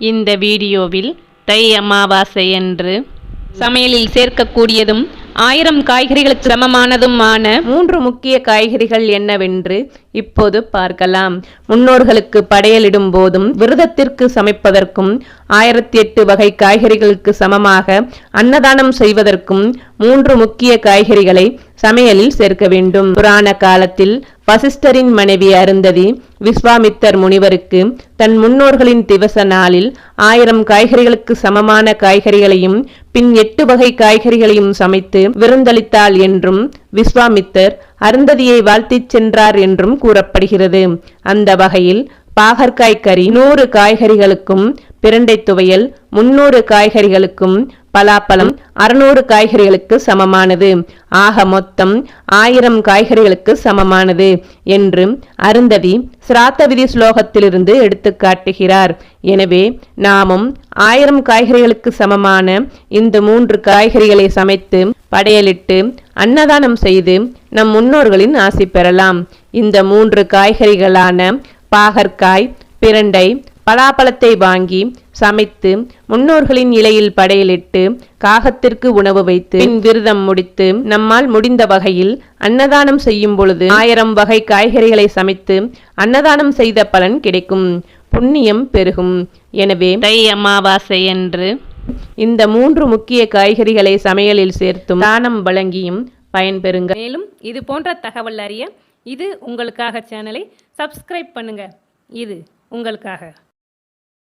இந்த வீடியோவில் தை அமாவாசை என்று சமையலில் சேர்க்கக்கூடியதும் ஆயிரம் காய்கறிகளுக்கு சமமானதுமான மூன்று முக்கிய காய்கறிகள் என்னவென்று இப்போது பார்க்கலாம். முன்னோர்களுக்கு படையலிடும் போதும் விரதத்திற்கு சமைப்பதற்கும் ஆயிரத்தி எட்டு வகை காய்கறிகளுக்கு சமமாக அன்னதானம் செய்வதற்கும் மூன்று முக்கிய காய்கறிகளை சமையலில் சேர்க்க வேண்டும். புராண காலத்தில் வசிஷ்டரின் மனைவி அருந்ததி விஸ்வாமித்தர் முனிவருக்கு தன் முன்னோர்களின் திவச நாளில் ஆயிரம் காய்கறிகளுக்கு சமமான காய்கறிகளையும் பின் எட்டு வகை காய்கறிகளையும் சமைத்து விருந்தளித்தாள் என்றும் விஸ்வாமித்தர் அருந்ததியை வாழ்த்திச் சென்றார் என்றும் கூறப்படுகிறது. அந்த வகையில் பாகற்காய் கறி நூறு காய்கறிகளுக்கும் பிரண்டை துவையல் முன்னூறு காய்கறிகளுக்கும் பலாப்பழம் அறுநூறு காய்கறிகளுக்கு சமமானது. ஆக மொத்தம் ஆயிரம் காய்கறிகளுக்கு சமமானது என்று அருந்ததி சிராத்த விதி ஸ்லோகத்திலிருந்து எடுத்து காட்டுகிறார். எனவே நாமும் ஆயிரம் காய்கறிகளுக்கு சமமான இந்த மூன்று காய்கறிகளை சமைத்து படையலிட்டு அன்னதானம் செய்து நம் முன்னோர்களின் ஆசி பெறலாம். இந்த மூன்று காய்கறிகளான பாகற்காய் பிரண்டை பலாப்பழத்தை வாங்கி சமைத்து முன்னோர்களின் இலையில் படையலிட்டு காகத்திற்கு உணவு வைத்து பின் விரதம் முடித்து நம்மால் முடிந்த வகையில் அன்னதானம் செய்யும் பொழுது ஆயிரம் வகை காய்கறிகளை சமைத்து அன்னதானம் செய்த பலன் கிடைக்கும். புண்ணியம் பெருகும். எனவே தை அமாவாசை என்று இந்த மூன்று முக்கிய காய்கறிகளை சமையலில் சேர்த்தும் தானம் வழங்கியும் பயன்பெறுங்க. மேலும் இது போன்ற தகவல் அறிய இது உங்களுக்காக சேனலை சப்ஸ்கிரைப் பண்ணுங்க. இது உங்களுக்காக.